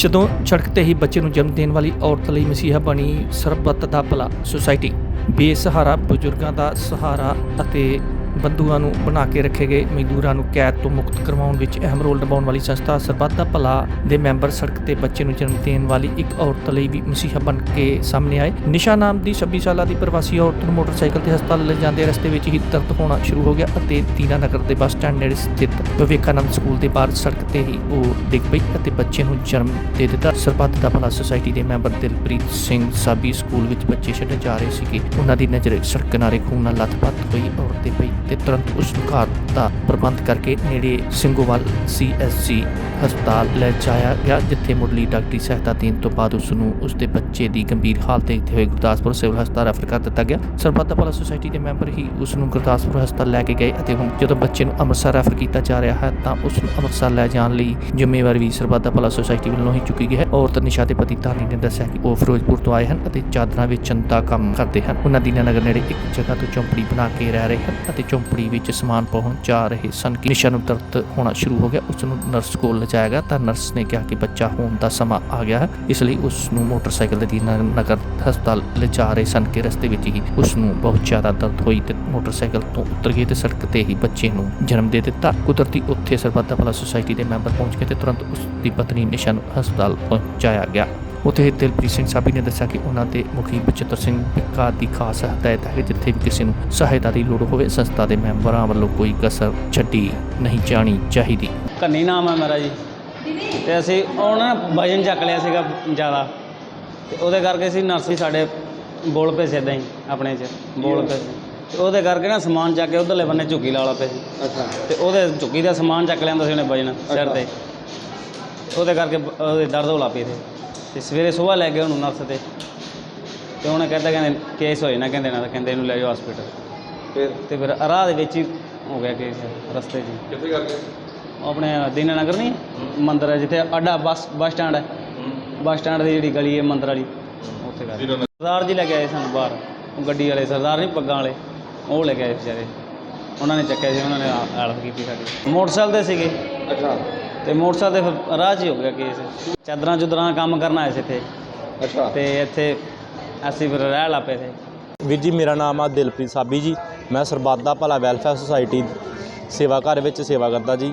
ਜਦੋਂ ਸੜਕ ਤੇ ਹੀ ਬੱਚੇ ਨੂੰ ਜਨਮ ਦੇਣ ਵਾਲੀ ਔਰਤ ਲਈ ਮਸੀਹਾ ਬਣੀ ਸਰਬੱਤ ਦਾ ਭਲਾ ਸੁਸਾਇਟੀ ਬੇਸਹਾਰਾ ਬਜ਼ੁਰਗਾਂ ਦਾ ਸਹਾਰਾ ਅਤੇ ਬੰਧੂਆਂ ਨੂੰ ਬਣਾ ਕੇ ਰੱਖੇ ਗਏ। ਮਜ਼ਦੂਰਾਂ ਨੂੰ ਕੈਦ ਤੋਂ ਮੁਕਤ ਕਰਵਾਉਣ ਵਿੱਚ ਅਹਿਮ ਰੋਲ ਨਿਭਾਉਣ ਵਾਲੀ ਸੰਸਥਾ ਸਰਬੱਤ ਦਾ ਭਲਾ ਦੇ ਮੈਂਬਰ ਸੜਕ ਤੇ ਬੱਚੇ ਨੂੰ ਜਨਮ ਦੇਣ ਵਾਲੀ ਇੱਕ ਔਰਤ ਲਈ ਵੀ ਮਸੀਹਾ ਬਣ ਕੇ ਸਾਹਮਣੇ ਆਏ। ਨਿਸ਼ਾ ਨਾਮ ਦੀ 26 ਸਾਲਾਂ ਦੀ ਪ੍ਰਵਾਸੀ ਔਰਤ ਨੂੰ ਮੋਟਰਸਾਈਕਲ ਤੇ ਹਸਪਤਾਲ ਲੈ ਜਾਂਦੇ ਰਸਤੇ ਵਿੱਚ ਹੀ ਦਰਦ ਹੋਣਾ ਸ਼ੁਰੂ ਹੋ ਗਿਆ ਅਤੇ ਦੀਨਾ ਨਗਰ ਦੇ ਬੱਸ ਸਟੈਂਡ ਨੇੜੇ ਸਥਿਤ ਵਿਵੇਕਾਨੰਦ ਸਕੂਲ ਦੇ ਬਾਹਰ ਸੜਕ ਤੇ ਹੀ ਉਹ ਡਿੱਗ ਪਈ ਅਤੇ ਬੱਚੇ ਨੂੰ ਜਨਮ ਦੇ ਦਿੱਤਾ। ਸਰਬੱਤ ਦਾ ਭਲਾ ਸੁਸਾਇਟੀ ਦੇ ਮੈਂਬਰ ਦਿਲਪ੍ਰੀਤ ਸਿੰਘ ਸਾਬੀ ਸਕੂਲ ਵਿੱਚ ਬੱਚੇ ਛੱਡਣ ਜਾ ਰਹੇ ਸੀਗੇ। ਉਹਨਾਂ ਦੀ ਨਜ਼ਰ ਸੜਕ ਕਿਨਾਰੇ ਖੂਨ ਨਾਲ ਲੱਥਪੱਥ ਹੋਈ ਔਰਤ ਤੇ ਪਈ। ਤੇ ਤੁਰੰਤ ਉਸ ਨੂੰ ਘਰ ਦਾ ਪ੍ਰਬੰਧ ਕਰਕੇ ਨੇੜੇ ਸਿੰਘੋਵਾਲ ਸੀਐਸਸੀ ਹਸਪਤਾਲ ਲੈ ਜਾਇਆ ਗਿਆ, ਜਿੱਥੇ ਮੁੱਢਲੀ ਡਾਕਟਰੀ ਸਹਾਇਤਾ ਦੇਣ ਤੋਂ ਬਾਅਦ ਉਸ ਨੂੰ ਉਸ ਦੇ ਬੱਚੇ ਦੀ ਗੰਭੀਰ ਹਾਲਤ ਦੇਖਦੇ ਹੋਏ ਗੁਰਦਾਸਪੁਰ ਸਿਵਲ ਹਸਪਤਾਲ ਰੈਫਰ ਕਰ ਦਿੱਤਾ ਗਿਆ। ਸਰਬੱਤ ਭਲਾ ਸੁਸਾਇਟੀ ਦੇ ਮੈਂਬਰ ਹੀ ਉਸ ਨੂੰ ਗੁਰਦਾਸਪੁਰ ਹਸਪਤਾਲ ਲੈ ਕੇ ਗਏ ਅਤੇ ਹੁਣ ਜਦੋਂ ਬੱਚੇ ਨੂੰ ਅੰਮ੍ਰਿਤਸਰ ਰੈਫਰ ਕੀਤਾ ਜਾ ਰਿਹਾ ਹੈ, ਤਾਂ ਉਸ ਨੂੰ ਅੰਮ੍ਰਿਤਸਰ ਲੈ ਜਾਣ ਲਈ ਜ਼ਿੰਮੇਵਾਰੀ ਵੀ ਸਰਬੱਤ ਦਾ ਭਲਾ ਸੁਸਾਇਟੀ ਵੱਲੋਂ ਹੀ ਚੁੱਕੀ ਗਈ ਹੈ। ਔਰਤ ਨਿਸ਼ਾ ਦੇ ਪਤੀ ਧਾਰਨੀ ਨੇ ਦੱਸਿਆ ਕਿ ਉਹ ਫਿਰੋਜ਼ਪੁਰ ਤੋਂ ਆਏ ਹਨ ਅਤੇ ਚਾਦਰਾਂ ਵੇਚਣ ਦਾ ਕੰਮ ਕਰਦੇ ਹਨ। ਉਹਨਾਂ ਦੀਨਾਨਗਰ ਨੇੜੇ ਇੱਕ ਜਗ੍ਹਾ ਤੋਂ ਚੌਂਪੜੀ ਬਣਾ ਕੇ ਰਹਿ ਰਹੇ ਹਨ ਅਤੇ ਚੌਂਪੜੀ ਵਿੱਚ ਸਮਾਨ ਪਾਉਣ ਜਾ ਰਹੇ ਸਨ ਕਿ ਨਿਸ਼ਾ ਨੂੰ ਦਰਦ ਹੋਣਾ ਸ਼ੁਰੂ ਹੋ ਗਿਆ। ਉਸ ਨੂੰ ਨਰਸ ਕੋਲ ਲਿਜਾਇਆ ਗਿਆ ਤਾਂ ਨਰਸ ਨੇ ਕਿਹਾ ਕਿ ਬੱਚਾ ਹੋਣ ਦਾ ਸਮਾਂ ਆ ਗਿਆ ਹੈ। ਇਸ ਲਈ ਉਸ ਨੂੰ ਮੋਟਰਸਾਈਕਲ ਤੇ ਦੀਨਾਨਗਰ ਹਸਪਤਾਲ ਲਿਜਾ ਰਹੇ ਸਨ ਕਿ ਰਸਤੇ ਵਿੱਚ ਹੀ ਉਸ ਨੂੰ ਬਹੁਤ ਜ਼ਿਆਦਾ ਦਰਦ ਹੋਈ ਤੇ ਮੋਟਰਸਾਈਕਲ ਤੋਂ ਉਤਰ ਗਈ ਤੇ ਸੜਕ ਤੇ ਹੀ ਬੱਚੇ ਨੂੰ ਜਨਮ ਦੇ ਦਿੱਤਾ। ਕੁਦਰਤੀ ਉੱਥੇ ਸਰਬੱਤ ਭਲਾ ਸੁਸਾਇਟੀ ਦੇ ਮੈਂਬਰ ਪਹੁੰਚ ਗਏ ਤੇ ਤੁਰੰਤ ਉਸ ਦੀ ਪਤਨੀ ਨਿਸ਼ਾ ਨੂੰ ਹਸਪਤਾਲ ਪਹੁੰਚਾਇਆ ਗਿਆ। ਉੱਥੇ ਦਿਲਪ੍ਰੀਤ ਸਿੰਘ ਸਾਬੀ ਨੇ ਦੱਸਿਆ ਕਿ ਉਹਨਾਂ ਦੇ ਮੁਖੀ ਬਚਿੱਤਰ ਸਿੰਘ ਪਿੱਕਾ ਦੀ ਖਾਸ ਹਦਾਇਤ ਹੈ ਕਿ ਜਿੱਥੇ ਵੀ ਕਿਸੇ ਨੂੰ ਸਹਾਇਤਾ ਦੀ ਲੋੜ ਹੋਵੇ ਸੰਸਥਾ ਦੇ ਮੈਂਬਰਾਂ ਵੱਲੋਂ ਕੋਈ ਕਸਰ ਛੱਡੀ ਨਹੀਂ ਜਾਣੀ ਚਾਹੀਦੀ। ਕੰਨੀ ਨਾਮ ਹੈ ਮੇਰਾ ਜੀ। ਤੇ ਅਸੀਂ ਉਹ ਨਾ ਵਜਨ ਚੱਕ ਲਿਆ ਸੀਗਾ ਜ਼ਿਆਦਾ। ਤੇ ਉਹਦੇ ਕਰਕੇ ਅਸੀਂ ਨਰਸੀ ਸਾਡੇ ਬੋਲ ਪਏ ਸੀ ਏਦਾਂ ਹੀ ਆਪਣੇ 'ਚ ਬੋਲ ਪਏ ਸੀ। ਤੇ ਉਹਦੇ ਕਰਕੇ ਨਾ ਸਮਾਨ ਚੱਕ ਕੇ ਉਧਰਲੇ ਬੰਨੇ ਝੁੱਗੀ ਲਾ ਲਾ ਪਏ ਸੀ। ਅੱਛਾ। ਤੇ ਉਹਦੇ ਝੁੱਗੀ ਦਾ ਸਮਾਨ ਚੱਕ ਲਿਆਂਦਾ ਸੀ ਉਹਨੇ ਵਜਨ ਸਿਰ ਤੇ। ਉਹਦੇ ਕਰਕੇ ਉਹਦੇ ਦਰਦ ਹੋਲਾ ਪਈ ਤੇ ਤੇ ਸਵੇਰੇ ਸਵੇਰ ਲੈ ਗਏ ਉਹਨੂੰ ਨਰਸ ਤੇ। ਤੇ ਉਹਨੇ ਕਹਿੰਦਾ ਕਹਿੰਦੇ ਕੇਸ ਹੋਏ ਨਾ ਕਹਿੰਦੇ ਨਾ ਕਹਿੰਦੇ ਇਹਨੂੰ ਲੈ ਜਾਓ ਹਸਪੀਟਲ ਫਿਰ? ਤੇ ਫਿਰ ਰਾਹ ਦੇ ਵਿੱਚ ਹੀ ਹੋ ਗਿਆ ਕੇਸ ਰਸਤੇ 'ਚ ਹੀ। ਕਿੱਥੇ ਕਰ ਗਏ? ਆਪਣੇ ਦੀਨਾਨਗਰ ਨਹੀਂ ਮੰਦਰ ਹੈ ਜਿੱਥੇ ਅੱਡਾ ਬੱਸ ਬੱਸ ਸਟੈਂਡ ਹੈ। ਬੱਸ ਸਟੈਂਡ ਦੀ ਜਿਹੜੀ ਗਲੀ ਹੈ ਮੰਦਰ ਵਾਲੀ ਉੱਥੇ ਕਰ। ਸਰਦਾਰ ਜੀ ਲੈ ਕੇ ਆਏ ਸਾਨੂੰ ਬਾਹਰ ਉਹ ਗੱਡੀ ਵਾਲੇ ਸਰਦਾਰ ਨਹੀਂ ਪੱਗਾਂ ਵਾਲੇ ਉਹ ਲੈ ਕੇ ਆਏ ਵਿਚਾਰੇ। ਉਹਨਾਂ ਨੇ ਚੱਕਿਆ ਸੀ ਉਹਨਾਂ ਨੇ ਹੈਲਪ ਕੀਤੀ ਸਾਡੀ। ਮੋਟਰਸਾਈਕਲ ਤੇ ਸੀਗੇ। ਅੱਛਾ। ਤੇ ਮੋਟਰਸਾਈਕਲ ਤੇ ਫਿਰ ਰਾਹ 'ਚ ਹੀ ਹੋ ਗਿਆ ਕੇਸ। ਚਾਦਰਾਂ ਚੁਦਰਾਂ ਦਾ ਕੰਮ ਕਰਨ ਆਏ ਸੀ ਇੱਥੇ। ਅੱਛਾ। ਤੇ ਇੱਥੇ ਅਸੀਂ ਫਿਰ ਰਹਿ ਲਾਪੇ ਤੇ ਵੀਰ ਜੀ ਮੇਰਾ ਨਾਮ ਆ ਦਿਲਪ੍ਰੀਤ ਸਾਬੀ ਜੀ। ਮੈਂ ਸਰਬੱਤ ਦਾ ਭਲਾ ਵੈਲਫੇਅਰ ਸੁਸਾਇਟੀ ਸੇਵਾ ਘਰ ਵਿੱਚ ਸੇਵਾ ਕਰਦਾ ਜੀ।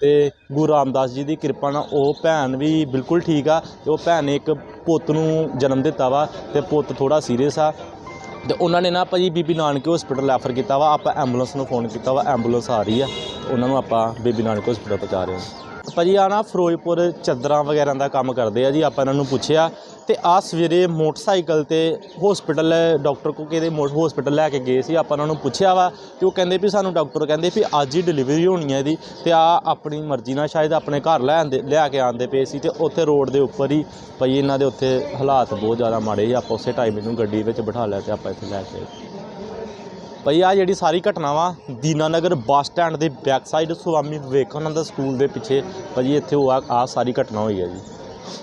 ਤੇ ਗੁਰੂ ਰਾਮਦਾਸ ਜੀ ਦੀ ਕਿਰਪਾ ਨਾਲ ਉਹ ਭੈਣ ਵੀ ਬਿਲਕੁਲ ਠੀਕ ਆ ਤੇ ਉਹ ਭੈਣ ਨੇ ਇੱਕ ਪੁੱਤ ਨੂੰ ਜਨਮ ਦਿੱਤਾ ਵਾ ਤੇ ਪੁੱਤ ਥੋੜਾ ਸੀਰੀਅਸ ਆ। ਤੇ ਉਹਨਾਂ ਨੇ ਨਾ ਭਾਜੀ ਬੀਬੀ ਨਾਨਕ ਹਸਪੀਟਲ ਰੈਫਰ ਕੀਤਾ ਵਾ, ਆਪਾਂ ਐਂਬੂਲੈਂਸ ਨੂੰ ਫੋਨ ਕੀਤਾ ਵਾ ਐਂਬੂਲੈਂਸ ਆ ਰਹੀ ਆ ਉਹਨਾਂ ਨੂੰ ਆਪਾਂ ਬੀਬੀ ਨਾਨਕ ਹਸਪੀਟਲ ਪਹੁੰਚਾ ਰਹੇ ਹਾਂ। ਭਾਜੀ ਆ ਨਾ ਫਿਰੋਜ਼ਪੁਰ ਚਾਦਰਾਂ ਵਗੈਰਾ ਦਾ ਕੰਮ ਕਰਦੇ ਆ ਜੀ, ਆਪਾਂ ਇਹਨਾਂ ਨੂੰ ਪੁੱਛਿਆ ਤੇ ਆ ਸਵੇਰੇ ਮੋਟਰਸਾਈਕਲ ਤੇ ਹਸਪੀਟਲ ਡਾਕਟਰ ਕੋ ਕਿਹਦੇ ਹਸਪੀਟਲ ਲੈ ਕੇ ਗਏ ਸੀ, ਆਪਾਂ ਉਹਨਾਂ ਨੂੰ ਪੁੱਛਿਆ ਵਾ ਤੇ ਉਹ ਕਹਿੰਦੇ ਵੀ ਸਾਨੂੰ ਡਾਕਟਰ ਕਹਿੰਦੇ ਵੀ ਅੱਜ ਹੀ ਡਿਲੀਵਰੀ ਹੋਣੀ ਹੈ ਇਹਦੀ ਤੇ ਆ ਆਪਣੀ ਮਰਜ਼ੀ ਨਾਲ ਸ਼ਾਇਦ ਆਪਣੇ ਘਰ ਲੈ ਆਂਦੇ ਲਿਆ ਕੇ ਆਂਦੇ ਪਏ ਸੀ ਤੇ ਉੱਥੇ ਰੋਡ ਦੇ ਉੱਪਰ ਹੀ ਭਾਈ ਇਹਨਾਂ ਦੇ ਉੱਥੇ ਹਾਲਾਤ ਬਹੁਤ ਜ਼ਿਆਦਾ ਮਾੜੇ ਸੀ, ਆਪਾਂ ਉਸੇ ਟਾਈਮ ਇਹਨੂੰ ਗੱਡੀ ਵਿੱਚ ਬਿਠਾ ਲਿਆ ਤੇ ਆਪਾਂ ਇੱਥੇ ਲੈ ਕੇ ਆਏ। ਭਾਈ ਆ ਜਿਹੜੀ ਸਾਰੀ ਘਟਨਾ ਵਾ, ਦੀਨਾਨਗਰ ਬੱਸ ਸਟੈਂਡ ਦੇ back side Swami Vivekananda school ਦੇ ਪਿੱਛੇ ਭਾਜੀ ਇੱਥੇ ਉਹ ਆ ਆਹ ਸਾਰੀ ਘਟਨਾ ਹੋਈ ਹੈ ਜੀ।